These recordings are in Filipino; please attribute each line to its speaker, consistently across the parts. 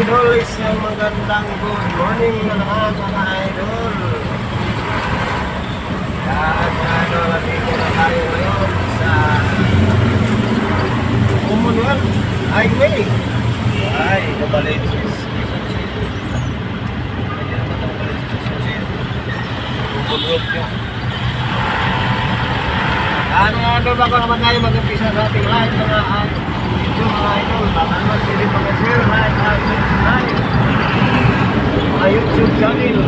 Speaker 1: idol, isang magandang good morning na lahat mga idol. Mga idol, nandito na tayo ngayon sa Commonwealth Highway. Ay, City. Commonwealth yun. Ano bago naman tayo mag-umpisa sa ating live mga idol. Mga idol, baka sila mga share, like, like, subscribe. Mga YouTube channel.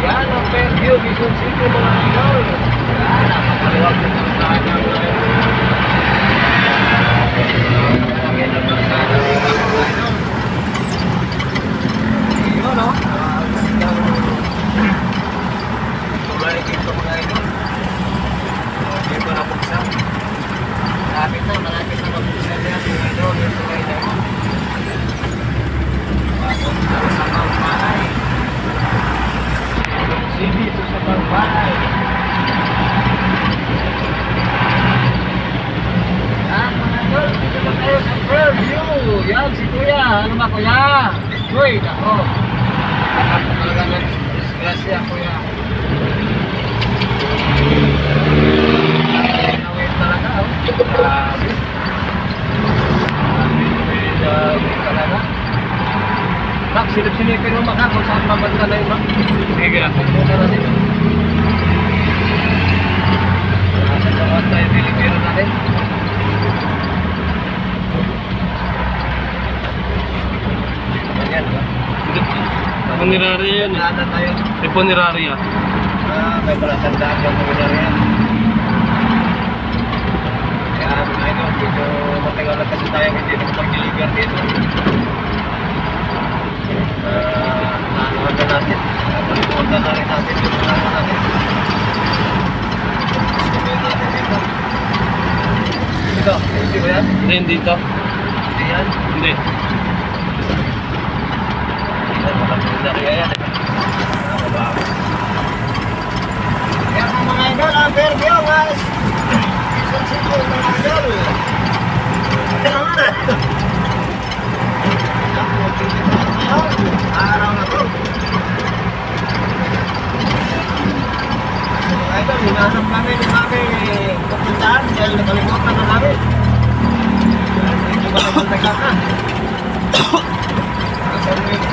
Speaker 1: Yan, ang Fairview, Quezon City mga idol. Yan, napakaliwag na sa saan ng mga idol. Malapit na, malapit na mabuksan yan, mga idol, yung tulay na yun. Pasok na sa pangbahay. Sige, ito sa pangbahay. Yan, mga idol, dito na tayo sa Fairview. Yan, si Kuya. Ano ba, Kuya? Uy, ako. Silip-silipin mo, Mak, kung saan pabanda na yun, Mak. Sige, ako muna na dito. Nasa jawat tayo, bilibiro natin. Ayan, ba?
Speaker 2: Punerarya yan.
Speaker 1: Nada tayo.
Speaker 2: May punerarya.
Speaker 1: Ah, may palatandaan yung yan. Kaya ito, dito matagal na kasi tayo hindi nakapag-deliver dito. Ah, nanood na natin. Palimutan na rin natin yung mga natin. Sabihin natin dito. Ito, hindi ba yan?
Speaker 2: Hindi, hindi ito.
Speaker 1: Hindi yan.
Speaker 2: Hindi.
Speaker 1: kaibigan, hinanap namin yung aming pupuntahan eh, dahil nakalimutan na namin. Hindi ba naman nagkaka? Sabi